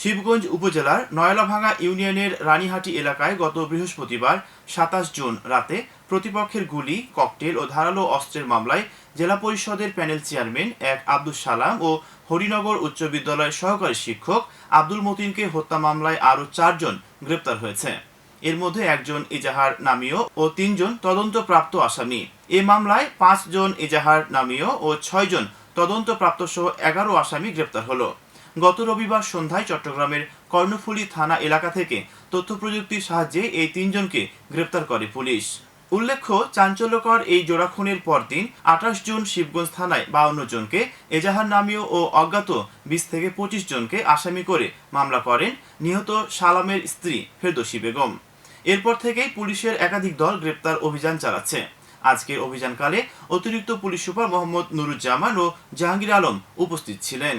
শিবগঞ্জ উপজেলার নয়লাভাঙ্গা ইউনিয়নের রানীহাটি এলাকায় গত বৃহস্পতিবার সাতাশ জুন রাতে প্রতিপক্ষের গুলি, ককটেল ও ধারালো অস্ত্রের মামলায় জেলা পরিষদের প্যানেল চেয়ারম্যান এক আব্দুল সালাম ও হরিনগর উচ্চ বিদ্যালয়ের সহকারী শিক্ষক আব্দুল মতিনকে হত্যা মামলায় আরও চারজন গ্রেপ্তার হয়েছে। এর মধ্যে একজন এজাহার নামীয় ও তিনজন তদন্তপ্রাপ্ত আসামি। এ মামলায় পাঁচজন এজাহার নামীয় ও ছয়জন তদন্তপ্রাপ্ত সহ এগারো আসামি গ্রেপ্তার হলো। গত রবিবার সন্ধ্যায় চট্টগ্রামের কর্ণফুলী থানা এলাকা থেকে তথ্য প্রযুক্তির সাহায্যে এই তিনজনকে গ্রেপ্তার করে পুলিশ। উল্লেখ্য, চাঞ্চল্যকর এই জোড়া খুনের পরদিন আঠাশ জুন শিবগঞ্জ থানায় বাউন্ন জনকে, এজাহার নামীয় ও অজ্ঞাত বিশ থেকে পঁচিশ জনকে আসামি করে মামলা করেন নিহত সালামের স্ত্রী ফেরদোসী বেগম। এরপর থেকেই পুলিশের একাধিক দল গ্রেপ্তার অভিযান চালাচ্ছে। আজকের অভিযানকালে অতিরিক্ত পুলিশ সুপার মোহাম্মদ নুরুজ্জামান ও জাহাঙ্গীর আলম উপস্থিত ছিলেন।